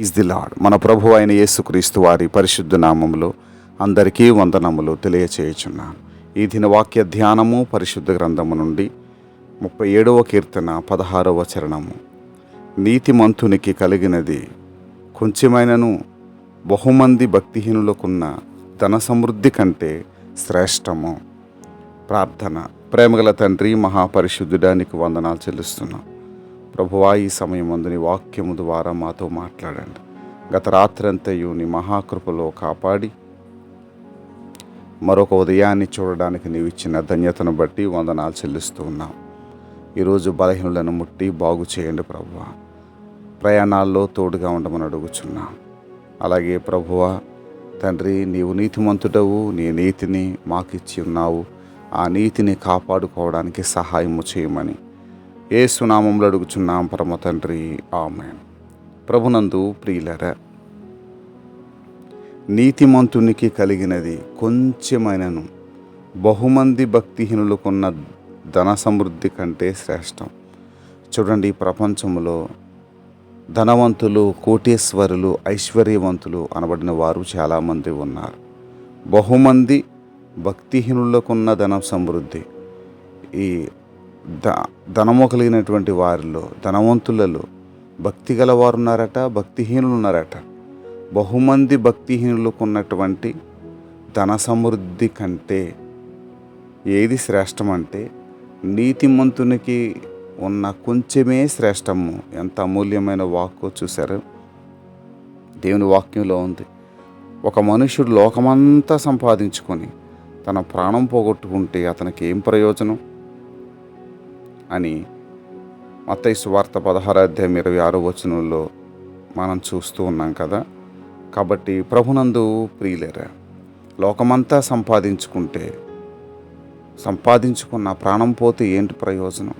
Is the lord మన ప్రభు అయిన యేసుక్రీస్తు వారి పరిశుద్ధ నామములో అందరికీ వందనములు తెలియచేయుచున్నాను. ఈ దిన వాక్య ధ్యానము పరిశుద్ధ గ్రంథము నుండి ముప్పై ఏడవ కీర్తన పదహారవ చరణము. నీతిమంతునికి కలిగినది కొంచెమైనను బహుమంది భక్తిహీనులకున్న ధన సమృద్ధి కంటే శ్రేష్టము. ప్రార్థన. ప్రేమగల తండ్రి మహాపరిశుద్ధుడానికి వందనాలు చెల్లిస్తున్నాం. ప్రభువా ఈ సమయం నీ వాక్యము ద్వారా మాతో మాట్లాడండి. గత రాత్రంతయు నీ మహాకృపలో కాపాడి మరొక ఉదయాన్ని చూడడానికి నీవు ఇచ్చిన ధన్యతను బట్టి వందనాలు చెల్లిస్తూ ఉన్నాం. ఈరోజు బలహీనులను ముట్టి బాగు చేయండి ప్రభువ. ప్రయాణాల్లో తోడుగా ఉండమని అడుగుచున్నాం. అలాగే ప్రభువ తండ్రి నీవు నీతిమంతుడవు నీ నీతిని మాకిచ్చి ఉన్నావు. ఆ నీతిని కాపాడుకోవడానికి సహాయము చేయమని ఏ సునామంలో అడుగుచున్నాం పరమ తండ్రి. ఆమె ప్రభునందు ప్రియులర నీతిమంతునికి కలిగినది కొంచెమైనను బహుమంది భక్తిహీనులకున్న ధన సమృద్ధి కంటే శ్రేష్టం. చూడండి ప్రపంచంలో ధనవంతులు కోటేశ్వరులు ఐశ్వర్యవంతులు అనబడిన వారు చాలామంది ఉన్నారు. బహుమంది భక్తిహీనులకున్న ధన సమృద్ధి. ఈ ద ధనము కలిగినటువంటి వారిలో ధనవంతులలో భక్తి గలవారు ఉన్నారట భక్తిహీనులు ఉన్నారట. బహుమంది భక్తిహీనులకు ఉన్నటువంటి ధన సమృద్ధి కంటే ఏది శ్రేష్టం అంటే నీతిమంతునికి ఉన్న కొంచెమే శ్రేష్టము. ఎంత అమూల్యమైన వాక్కు చూశారు? దేవుని వాక్యంలో ఉంది. ఒక మనుషుడు లోకమంతా సంపాదించుకొని తన ప్రాణం పోగొట్టుకుంటే అతనికి ఏం ప్రయోజనం? అని మత్తయి సువార్త పదహారు అధ్యాయం ఇరవై ఆరో వచనంలో మనం చూస్తూ ఉన్నాం కదా. కాబట్టి ప్రభునందు ప్రియులేరా లోకమంతా సంపాదించుకుంటే సంపాదించుకున్న ప్రాణం పోతే ఏంటి ప్రయోజనం?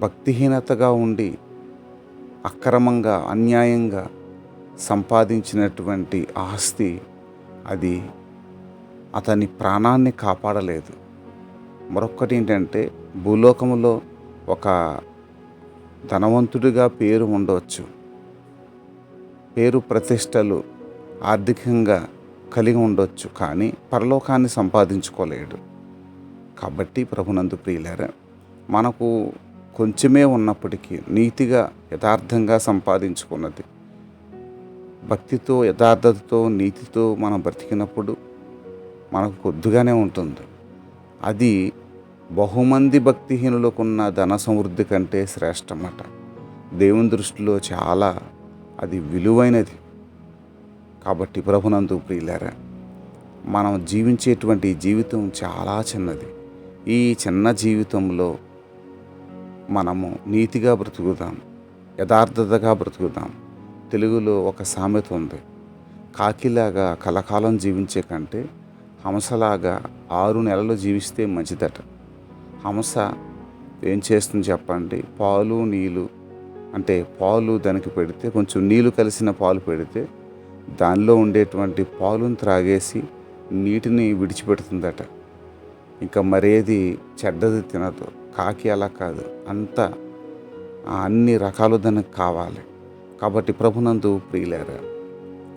భక్తిహీనతగా ఉండి అక్రమంగా అన్యాయంగా సంపాదించినటువంటి ఆస్తి అది అతని ప్రాణాన్ని కాపాడలేదు. మరొక్కటి ఏంటంటే భూలోకములో ఒక ధనవంతుడిగా పేరు ఉండవచ్చు. పేరు ప్రతిష్టలు ఆర్థికంగా కలిగి ఉండొచ్చు కానీ పరలోకాన్ని సంపాదించుకోలేడు. కాబట్టి ప్రభునందు ప్రియులారా మనకు కొంచెమే ఉన్నప్పటికీ నీతిగా యథార్థంగా సంపాదించుకున్నది. భక్తితో యథార్థతతో నీతితో మనం బ్రతికినప్పుడు మనకు కొద్దిగానే ఉంటుంది. అది బహుమంది భక్తిహీనులకున్న ధన సమృద్ధి కంటే శ్రేష్టమట. దేవుని దృష్టిలో చాలా అది విలువైనది. కాబట్టి ప్రభునందు ప్రియులారా మనం జీవించేటువంటి జీవితం చాలా చిన్నది. ఈ చిన్న జీవితంలో మనము నీతిగా బ్రతుకుదాం యథార్థతగా బ్రతుకుదాం. తెలుగులో ఒక సామెత ఉంది కాకిలాగా కలకాలం జీవించే కంటే హంసలాగా ఆరు నెలలు జీవిస్తే మంచిదట. హంస ఏం చేస్తుంది చెప్పండి? పాలు నీళ్ళు. అంటే పాలు దానికి పెడితే కొంచెం నీళ్ళు కలిసిన పాలు పెడితే దానిలో ఉండేటువంటి పాలును త్రాగేసి నీటిని విడిచిపెడుతుందట. ఇంకా మరేది చెడ్డది తినదు. కాకి అలా కాదు. అంత అన్ని రకాలు దానికి కావాలి. కాబట్టి ప్రభునందు ప్రియులారా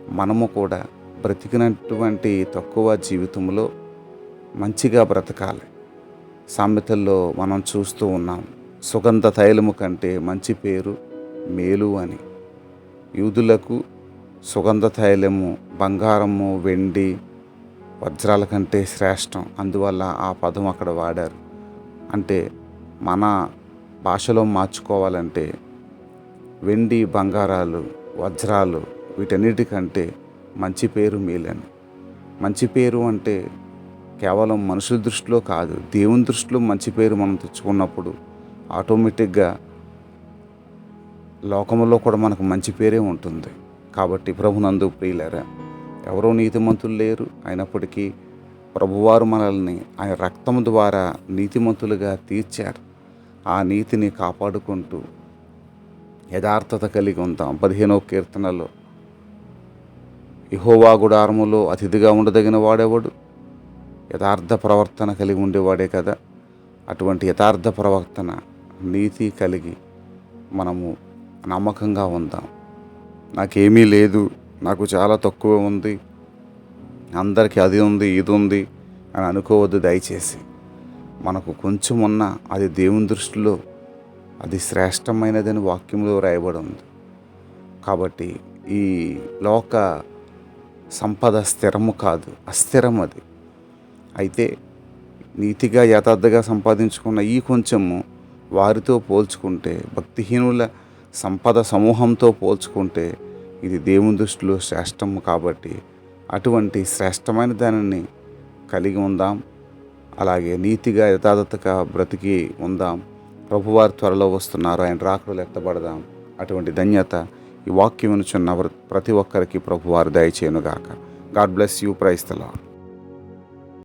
మనము కూడా బ్రతికినటువంటి తక్కువ జీవితంలో మంచిగా బ్రతకాలి. సామెతల్లో మనం చూస్తూ ఉన్నాం సుగంధ తైలము కంటే మంచి పేరు మేలు అని. యూదులకు సుగంధ తైలము బంగారము వెండి వజ్రాల కంటే శ్రేష్టం. అందువల్ల ఆ పదం అక్కడ వాడారు. అంటే మన భాషలో మార్చుకోవాలంటే వెండి బంగారాలు వజ్రాలు వీటన్నిటికంటే మంచి పేరు మేలని. మంచి పేరు అంటే కేవలం మనుషుల దృష్టిలో కాదు దేవుని దృష్టిలో మంచి పేరు మనం తెచ్చుకున్నప్పుడు ఆటోమేటిక్గా లోకంలో కూడా మనకు మంచి పేరే ఉంటుంది. కాబట్టి ప్రభునందు ప్రియులరా ఎవరో నీతిమంతులు లేరు. అయినప్పటికీ ప్రభువారు మనల్ని ఆయన రక్తం ద్వారా నీతిమంతులుగా తీర్చారు. ఆ నీతిని కాపాడుకుంటూ యథార్థత కలిగి ఉంటాం. పదిహేనో కీర్తనలో ఇహోవా గుడారములో అతిథిగా ఉండదగిన వాడేవాడు? యథార్థ ప్రవర్తన కలిగి ఉండేవాడే కదా. అటువంటి యథార్థ ప్రవర్తన నీతి కలిగి మనము నమ్మకంగా ఉందాం. నాకేమీ లేదు నాకు చాలా తక్కువ ఉంది అందరికీ అది ఉంది ఇది ఉంది అని అనుకోవద్దు దయచేసి. మనకు కొంచెం ఉన్నా అది దేవుని దృష్టిలో అది శ్రేష్టమైనదని వాక్యంలో రాయబడి ఉంది కాబట్టి ఈ లోక సంపద స్థిరము కాదు అస్థిరం అది అయితే నీతిగా యథార్థగా సంపాదించుకున్న ఈ కొంచెము వారితో పోల్చుకుంటే భక్తిహీనుల సంపద సమూహంతో పోల్చుకుంటే ఇది దేవుని దృష్టిలో శ్రేష్టము కాబట్టి అటువంటి శ్రేష్టమైన దానిని కలిగి ఉందాం. అలాగే నీతిగా యథార్థతగా బ్రతికి ఉందాం. ప్రభువారు త్వరలో వస్తున్నారు. ఆయన రాకడలు ఎత్తబడదాం. అటువంటి ధన్యత ఈ వాక్యం వినుచున్న ప్రతి ఒక్కరికి ప్రభువారు దయచేయునుగాక. God bless you. ప్రైస్తలా